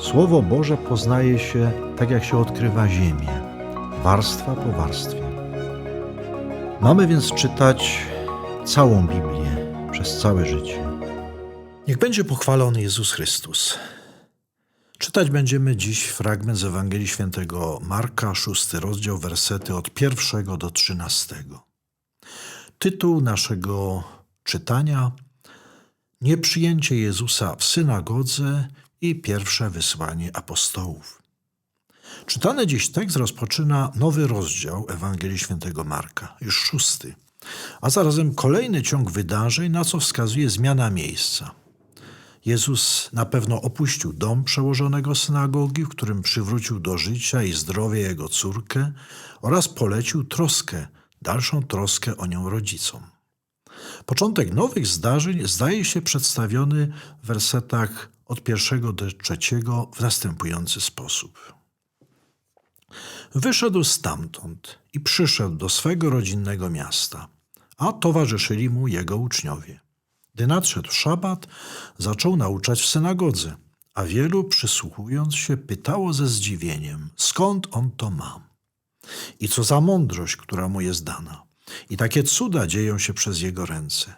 Słowo Boże poznaje się tak, jak się odkrywa ziemię, warstwa po warstwie. Mamy więc czytać całą Biblię przez całe życie. Niech będzie pochwalony Jezus Chrystus. Czytać będziemy dziś fragment z Ewangelii Świętego Marka, szósty rozdział, wersety od pierwszego do trzynastego. Tytuł naszego czytania Nieprzyjęcie Jezusa w synagodze i pierwsze wysłanie apostołów. Czytany dziś tekst rozpoczyna nowy rozdział Ewangelii Świętego Marka, już szósty, a zarazem kolejny ciąg wydarzeń, na co wskazuje zmiana miejsca. Jezus na pewno opuścił dom przełożonego synagogi, w którym przywrócił do życia i zdrowia jego córkę oraz polecił troskę, dalszą troskę o nią rodzicom. Początek nowych zdarzeń zdaje się przedstawiony w wersetach od pierwszego do trzeciego w następujący sposób. Wyszedł stamtąd i przyszedł do swego rodzinnego miasta, a towarzyszyli mu jego uczniowie. Gdy nadszedł szabat, zaczął nauczać w synagodze, a wielu przysłuchując się pytało ze zdziwieniem, skąd on to ma i co za mądrość, która mu jest dana. I takie cuda dzieją się przez jego ręce.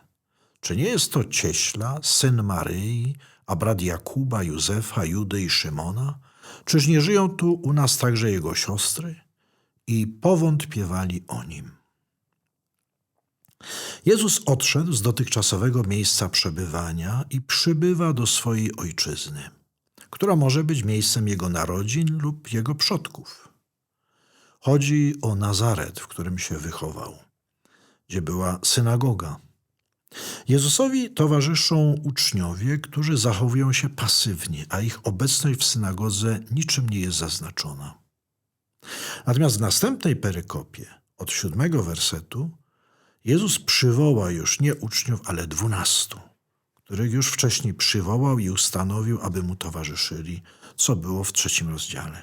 Czy nie jest to cieśla, syn Maryi, a brat Jakuba, Józefa, Judy i Szymona? Czyż nie żyją tu u nas także jego siostry? I powątpiewali o nim. Jezus odszedł z dotychczasowego miejsca przebywania i przybywa do swojej ojczyzny, która może być miejscem jego narodzin lub jego przodków. Chodzi o Nazaret, w którym się wychował, gdzie była synagoga. Jezusowi towarzyszą uczniowie, którzy zachowują się pasywnie, a ich obecność w synagodze niczym nie jest zaznaczona. Natomiast w następnej perykopie, od siódmego wersetu, Jezus przywoła już nie uczniów, ale dwunastu, których już wcześniej przywołał i ustanowił, aby mu towarzyszyli, co było w trzecim rozdziale.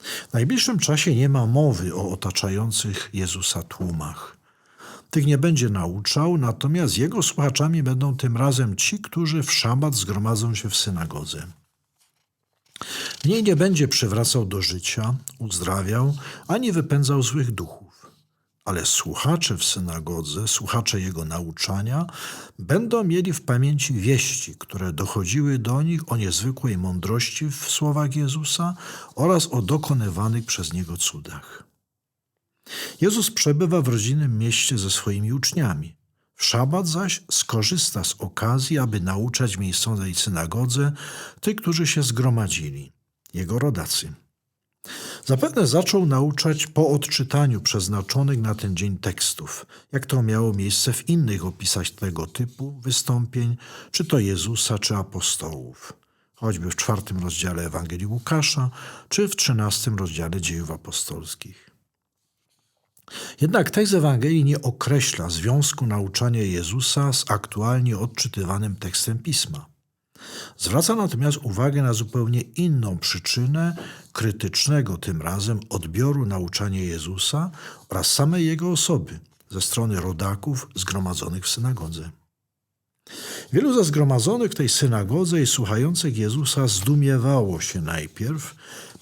W najbliższym czasie nie ma mowy o otaczających Jezusa tłumach. Tych nie będzie nauczał, natomiast jego słuchaczami będą tym razem ci, którzy w szabat zgromadzą się w synagodze. Niej nie będzie przywracał do życia, uzdrawiał, ani wypędzał złych duchów ale słuchacze w synagodze, słuchacze jego nauczania, będą mieli w pamięci wieści, które dochodziły do nich o niezwykłej mądrości w słowach Jezusa oraz o dokonywanych przez niego cudach. Jezus przebywa w rodzinnym mieście ze swoimi uczniami. W szabat zaś skorzysta z okazji, aby nauczać w miejscowej synagodze tych, którzy się zgromadzili, jego rodacy. Zapewne zaczął nauczać po odczytaniu przeznaczonych na ten dzień tekstów, jak to miało miejsce w innych opisach tego typu wystąpień, czy to Jezusa, czy apostołów, choćby w czwartym rozdziale Ewangelii Łukasza, czy w trzynastym rozdziale dziejów apostolskich. Jednak tekst Ewangelii nie określa związku nauczania Jezusa z aktualnie odczytywanym tekstem Pisma. Zwraca natomiast uwagę na zupełnie inną przyczynę krytycznego tym razem odbioru nauczania Jezusa oraz samej jego osoby ze strony rodaków zgromadzonych w synagodze. Wielu ze zgromadzonych w tej synagodze i słuchających Jezusa zdumiewało się najpierw,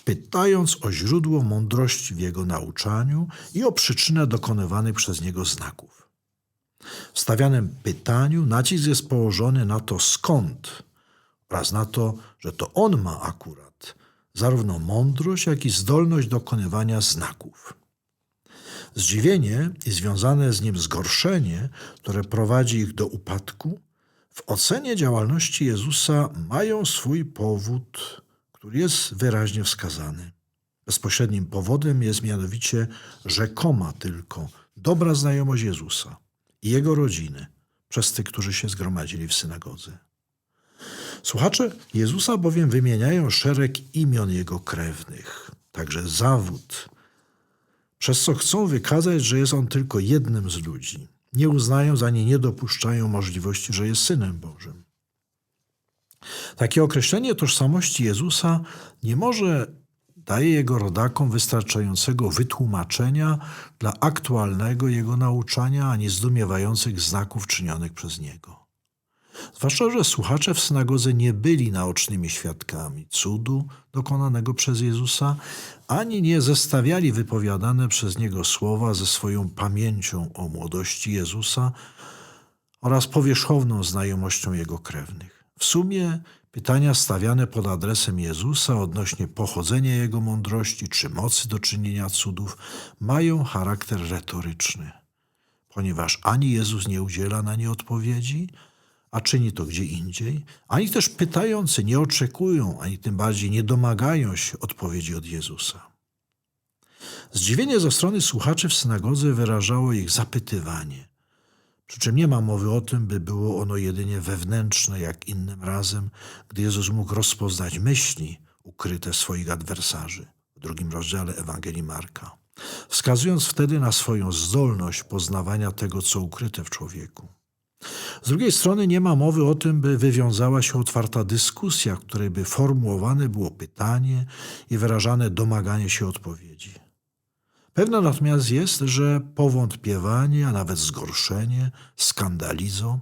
pytając o źródło mądrości w jego nauczaniu i o przyczynę dokonywanych przez niego znaków. W stawianym pytaniu nacisk jest położony na to skąd oraz na to, że to on ma akurat zarówno mądrość, jak i zdolność dokonywania znaków. Zdziwienie i związane z nim zgorszenie, które prowadzi ich do upadku, w ocenie działalności Jezusa mają swój powód, który jest wyraźnie wskazany. Bezpośrednim powodem jest mianowicie rzekoma tylko dobra znajomość Jezusa i jego rodziny przez tych, którzy się zgromadzili w synagodze. Słuchacze Jezusa bowiem wymieniają szereg imion Jego krewnych, także zawód, przez co chcą wykazać, że jest On tylko jednym z ludzi. Nie uznają ani nie dopuszczają możliwości, że jest Synem Bożym. Takie określenie tożsamości Jezusa nie może daje jego rodakom wystarczającego wytłumaczenia dla aktualnego jego nauczania ani zdumiewających znaków czynionych przez niego. Zwłaszcza, że słuchacze w synagodze nie byli naocznymi świadkami cudu dokonanego przez Jezusa, ani nie zestawiali wypowiadane przez Niego słowa ze swoją pamięcią o młodości Jezusa oraz powierzchowną znajomością Jego krewnych. W sumie pytania stawiane pod adresem Jezusa odnośnie pochodzenia Jego mądrości czy mocy do czynienia cudów mają charakter retoryczny, ponieważ ani Jezus nie udziela na nie odpowiedzi, a czyni to gdzie indziej, ani też pytający nie oczekują, ani tym bardziej nie domagają się odpowiedzi od Jezusa. Zdziwienie ze strony słuchaczy w synagodze wyrażało ich zapytywanie. Przy czym nie ma mowy o tym, by było ono jedynie wewnętrzne, jak innym razem, gdy Jezus mógł rozpoznać myśli ukryte swoich adwersarzy w drugim rozdziale Ewangelii Marka, wskazując wtedy na swoją zdolność poznawania tego, co ukryte w człowieku. Z drugiej strony nie ma mowy o tym, by wywiązała się otwarta dyskusja, w której by formułowane było pytanie i wyrażane domaganie się odpowiedzi. Pewne natomiast jest, że powątpiewanie, a nawet zgorszenie, skandalizo,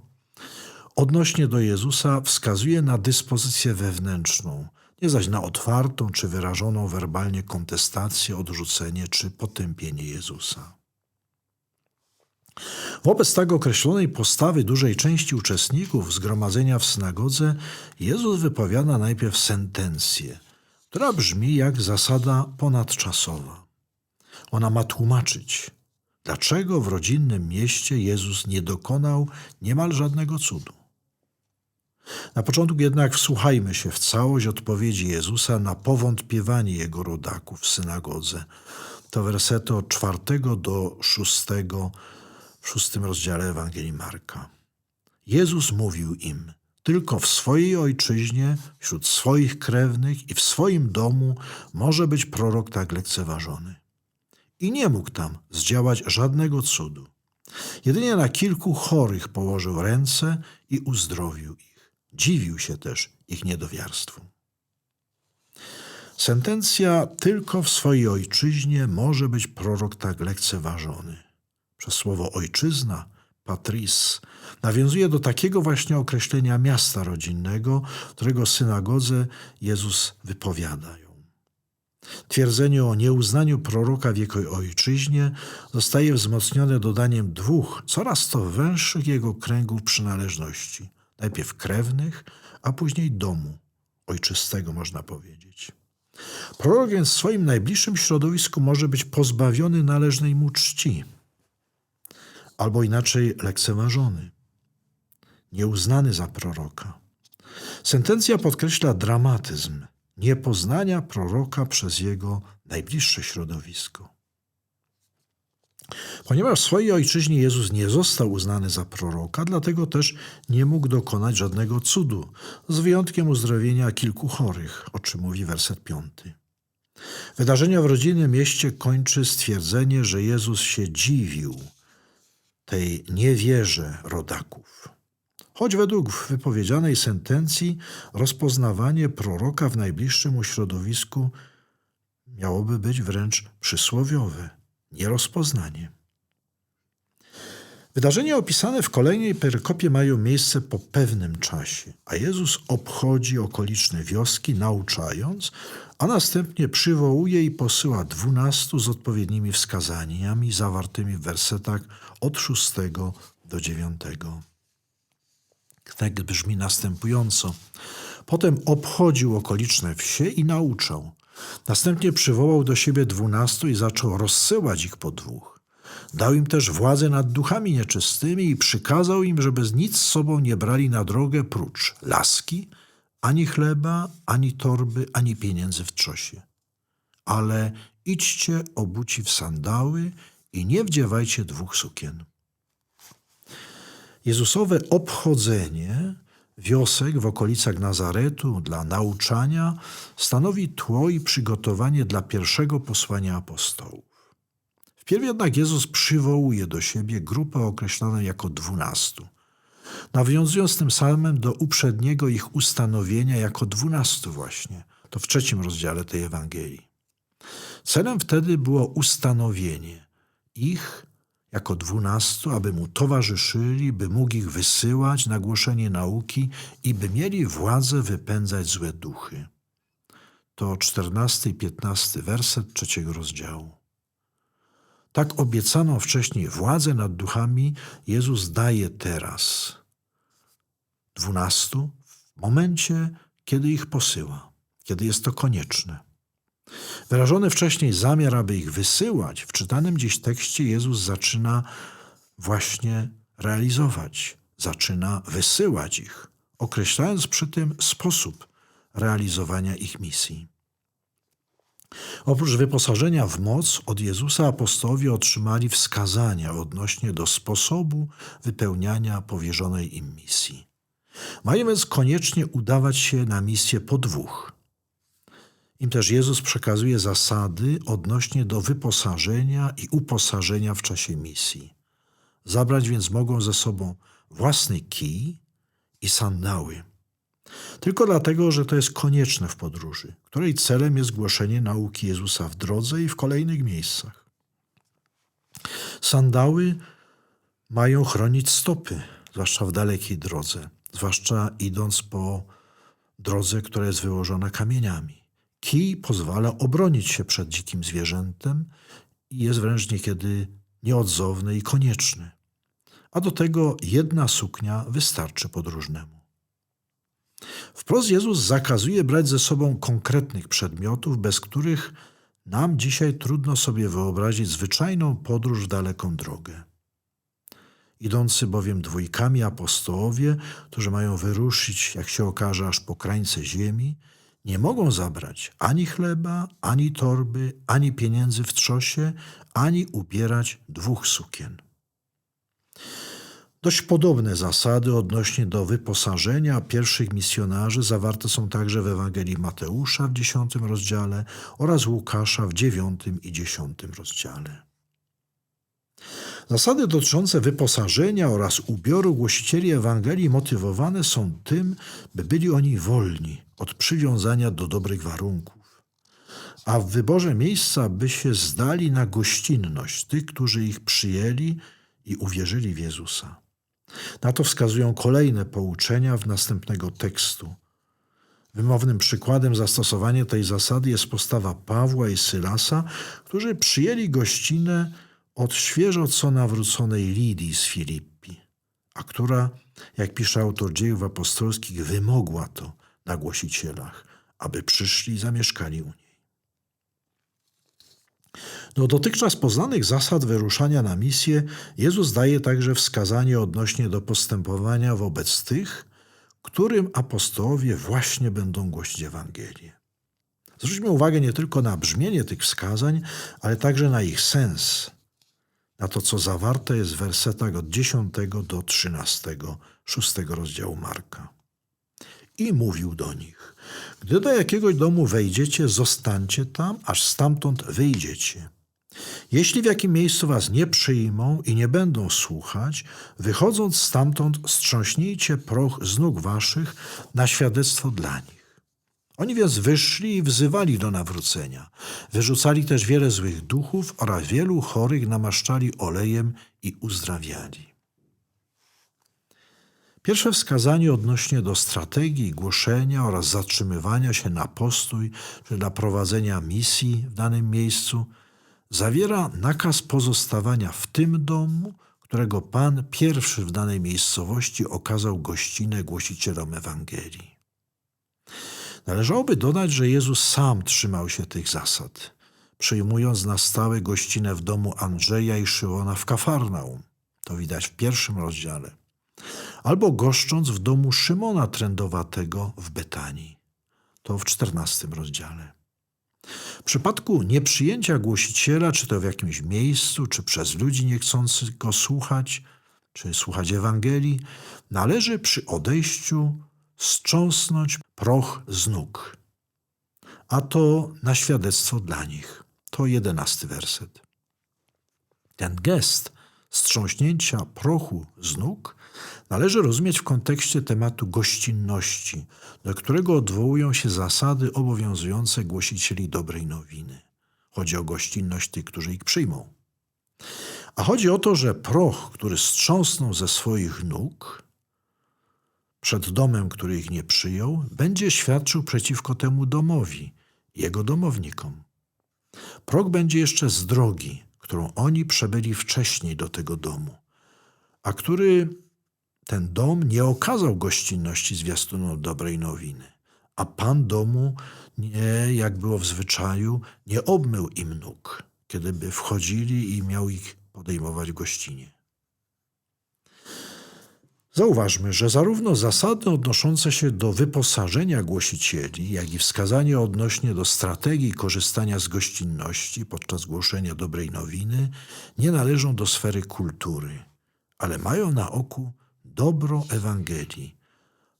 odnośnie do Jezusa wskazuje na dyspozycję wewnętrzną, nie zaś na otwartą czy wyrażoną werbalnie kontestację, odrzucenie czy potępienie Jezusa. Wobec tak określonej postawy dużej części uczestników zgromadzenia w synagodze, Jezus wypowiada najpierw sentencję, która brzmi jak zasada ponadczasowa. Ona ma tłumaczyć, dlaczego w rodzinnym mieście Jezus nie dokonał niemal żadnego cudu. Na początku jednak wsłuchajmy się w całość odpowiedzi Jezusa na powątpiewanie jego rodaków w synagodze. To wersety od czwartego do szóstego w szóstym rozdziale Ewangelii Marka. Jezus mówił im, tylko w swojej ojczyźnie, wśród swoich krewnych i w swoim domu może być prorok tak lekceważony. I nie mógł tam zdziałać żadnego cudu. Jedynie na kilku chorych położył ręce i uzdrowił ich. Dziwił się też ich niedowiarstwu. Sentencja tylko w swojej ojczyźnie może być prorok tak lekceważony przez słowo ojczyzna, patris, nawiązuje do takiego właśnie określenia miasta rodzinnego, którego synagodze Jezus wypowiada. Twierdzenie o nieuznaniu proroka w jego ojczyźnie zostaje wzmocnione dodaniem dwóch, coraz to węższych jego kręgów przynależności. Najpierw krewnych, a później domu, ojczystego można powiedzieć. Prorok więc w swoim najbliższym środowisku może być pozbawiony należnej mu czci – albo inaczej lekceważony, nieuznany za proroka. Sentencja podkreśla dramatyzm niepoznania proroka przez jego najbliższe środowisko. Ponieważ w swojej ojczyźnie Jezus nie został uznany za proroka, dlatego też nie mógł dokonać żadnego cudu, z wyjątkiem uzdrowienia kilku chorych, o czym mówi werset piąty. Wydarzenia w rodzinnym mieście kończy stwierdzenie, że Jezus się dziwił tej niewierze rodaków. Choć według wypowiedzianej sentencji rozpoznawanie proroka w najbliższym mu środowisku miałoby być wręcz przysłowiowe, nierozpoznanie. Wydarzenia opisane w kolejnej perykopie mają miejsce po pewnym czasie, a Jezus obchodzi okoliczne wioski, nauczając, a następnie przywołuje i posyła dwunastu z odpowiednimi wskazaniami zawartymi w wersetach od szóstego do dziewiątego. Tekst brzmi następująco. Potem obchodził okoliczne wsie i nauczał. Następnie przywołał do siebie dwunastu i zaczął rozsyłać ich po dwóch. Dał im też władzę nad duchami nieczystymi i przykazał im, żeby nic z sobą nie brali na drogę prócz laski, ani chleba, ani torby, ani pieniędzy w trzosie. Ale idźcie obuci w sandały i nie wdziewajcie dwóch sukien. Jezusowe obchodzenie wiosek w okolicach Nazaretu dla nauczania stanowi tło i przygotowanie dla pierwszego posłania apostołów. Wpierw jednak Jezus przywołuje do siebie grupę określoną jako dwunastu, nawiązując tym samym do uprzedniego ich ustanowienia jako dwunastu właśnie, to w trzecim rozdziale tej Ewangelii. Celem wtedy było ustanowienie ich jako dwunastu, aby mu towarzyszyli, by mógł ich wysyłać na głoszenie nauki i by mieli władzę wypędzać złe duchy. To czternasty i piętnasty werset trzeciego rozdziału. Tak obiecaną wcześniej władzę nad duchami Jezus daje teraz dwunastu w momencie, kiedy ich posyła, kiedy jest to konieczne. Wyrażony wcześniej zamiar, aby ich wysyłać, w czytanym dziś tekście Jezus zaczyna właśnie realizować, zaczyna wysyłać ich, określając przy tym sposób realizowania ich misji. Oprócz wyposażenia w moc od Jezusa apostołowie otrzymali wskazania odnośnie do sposobu wypełniania powierzonej im misji. Mają więc koniecznie udawać się na misję po dwóch. Im też Jezus przekazuje zasady odnośnie do wyposażenia i uposażenia w czasie misji. Zabrać więc mogą ze sobą własny kij i sandały. Tylko dlatego, że to jest konieczne w podróży, której celem jest głoszenie nauki Jezusa w drodze i w kolejnych miejscach. Sandały mają chronić stopy, zwłaszcza w dalekiej drodze, zwłaszcza idąc po drodze, która jest wyłożona kamieniami. Kij pozwala obronić się przed dzikim zwierzętem i jest wręcz niekiedy nieodzowny i konieczny. A do tego jedna suknia wystarczy podróżnemu. Wprost Jezus zakazuje brać ze sobą konkretnych przedmiotów, bez których nam dzisiaj trudno sobie wyobrazić zwyczajną podróż w daleką drogę. Idący bowiem dwójkami apostołowie, którzy mają wyruszyć, jak się okaże, aż po krańce ziemi, nie mogą zabrać ani chleba, ani torby, ani pieniędzy w trzosie, ani ubierać dwóch sukien. Dość podobne zasady odnośnie do wyposażenia pierwszych misjonarzy zawarte są także w Ewangelii Mateusza w dziesiątym rozdziale oraz Łukasza w dziewiątym i dziesiątym rozdziale. Zasady dotyczące wyposażenia oraz ubioru głosicieli Ewangelii motywowane są tym, by byli oni wolni od przywiązania do dobrych warunków, a w wyborze miejsca by się zdali na gościnność tych, którzy ich przyjęli i uwierzyli w Jezusa. Na to wskazują kolejne pouczenia w następnego tekstu. Wymownym przykładem zastosowania tej zasady jest postawa Pawła i Sylasa, którzy przyjęli gościnę od świeżo co nawróconej Lidii z Filippi, a która, jak pisze autor dziejów apostolskich, wymogła to na głosicielach, aby przyszli i zamieszkali u niej. Do dotychczas poznanych zasad wyruszania na misję Jezus daje także wskazanie odnośnie do postępowania wobec tych, którym apostołowie właśnie będą głosić Ewangelię. Zwróćmy uwagę nie tylko na brzmienie tych wskazań, ale także na ich sens, na to, co zawarte jest w wersetach od 10 do 13, 6 rozdziału Marka. I mówił do nich: Gdy do jakiegoś domu wejdziecie, zostańcie tam, aż stamtąd wyjdziecie. Jeśli w jakim miejscu was nie przyjmą i nie będą słuchać, wychodząc stamtąd, strząśnijcie proch z nóg waszych na świadectwo dla nich. Oni więc wyszli i wzywali do nawrócenia. Wyrzucali też wiele złych duchów oraz wielu chorych namaszczali olejem i uzdrawiali. Pierwsze wskazanie odnośnie do strategii głoszenia oraz zatrzymywania się na postój czy dla prowadzenia misji w danym miejscu zawiera nakaz pozostawania w tym domu, którego Pan pierwszy w danej miejscowości okazał gościnę głosicielom Ewangelii. Należałoby dodać, że Jezus sam trzymał się tych zasad, przyjmując na stałe gościnę w domu Andrzeja i Szyłona w Kafarnaum. To widać w pierwszym rozdziale. Albo goszcząc w domu Szymona Trędowatego w Betanii. To w czternastym rozdziale. W przypadku nieprzyjęcia głosiciela, czy to w jakimś miejscu, czy przez ludzi niechcących go słuchać, czy słuchać Ewangelii, należy przy odejściu strząsnąć proch z nóg. A to na świadectwo dla nich. To jedenasty werset. Ten gest strząśnięcia prochu z nóg należy rozumieć w kontekście tematu gościnności, do którego odwołują się zasady obowiązujące głosicieli dobrej nowiny. Chodzi o gościnność tych, którzy ich przyjmą. A chodzi o to, że proch, który strząsnął ze swoich nóg przed domem, który ich nie przyjął, będzie świadczył przeciwko temu domowi, jego domownikom. Proch będzie jeszcze z drogi, którą oni przebyli wcześniej do tego domu, a który ten dom nie okazał gościnności zwiastunom dobrej nowiny, a pan domu nie, jak było w zwyczaju, nie obmył im nóg, kiedy by wchodzili i miał ich podejmować gościnie. Zauważmy, że zarówno zasady odnoszące się do wyposażenia głosicieli, jak i wskazanie odnośnie do strategii korzystania z gościnności podczas głoszenia dobrej nowiny nie należą do sfery kultury, ale mają na oku dobro Ewangelii,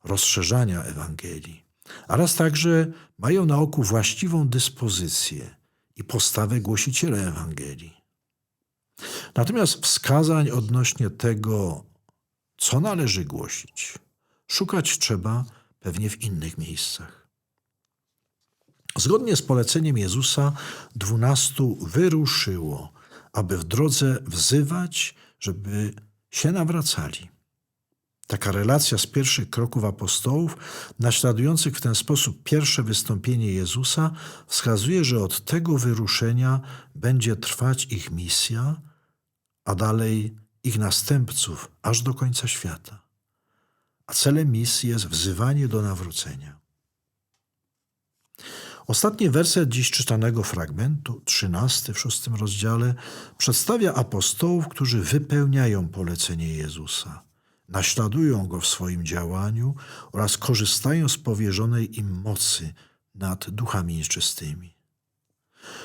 rozszerzania Ewangelii, oraz także mają na oku właściwą dyspozycję i postawę głosiciela Ewangelii. Natomiast wskazań odnośnie tego, co należy głosić, szukać trzeba pewnie w innych miejscach. Zgodnie z poleceniem Jezusa, dwunastu wyruszyło, aby w drodze wzywać, żeby się nawracali. Taka relacja z pierwszych kroków apostołów, naśladujących w ten sposób pierwsze wystąpienie Jezusa, wskazuje, że od tego wyruszenia będzie trwać ich misja, a dalej ich następców aż do końca świata. A celem misji jest wzywanie do nawrócenia. Ostatni werset dziś czytanego fragmentu, trzynasty w szóstym rozdziale, przedstawia apostołów, którzy wypełniają polecenie Jezusa, naśladują go w swoim działaniu oraz korzystają z powierzonej im mocy nad duchami nieczystymi.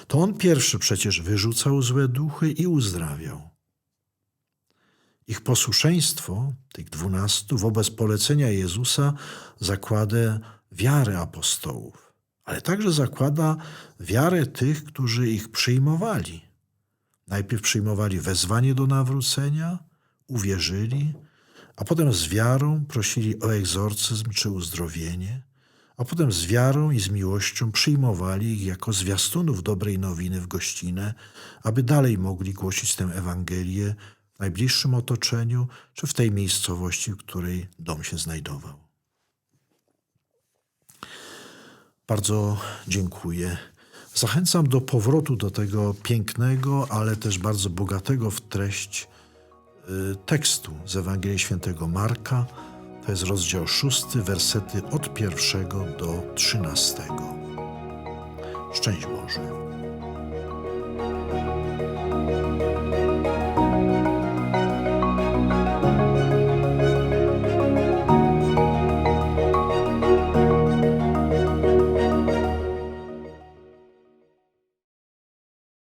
To on pierwszy przecież wyrzucał złe duchy i uzdrawiał. Ich posłuszeństwo, tych dwunastu, wobec polecenia Jezusa zakłada wiarę apostołów, ale także zakłada wiarę tych, którzy ich przyjmowali. Najpierw przyjmowali wezwanie do nawrócenia, uwierzyli, a potem z wiarą prosili o egzorcyzm czy uzdrowienie, a potem z wiarą i z miłością przyjmowali ich jako zwiastunów dobrej nowiny w gościnę, aby dalej mogli głosić tę Ewangelię najbliższym otoczeniu czy w tej miejscowości, w której dom się znajdował. Bardzo dziękuję. Zachęcam do powrotu do tego pięknego, ale też bardzo bogatego w treść y, tekstu z Ewangelii Świętego Marka. To jest rozdział szósty, wersety od pierwszego do trzynastego. Szczęść Boże.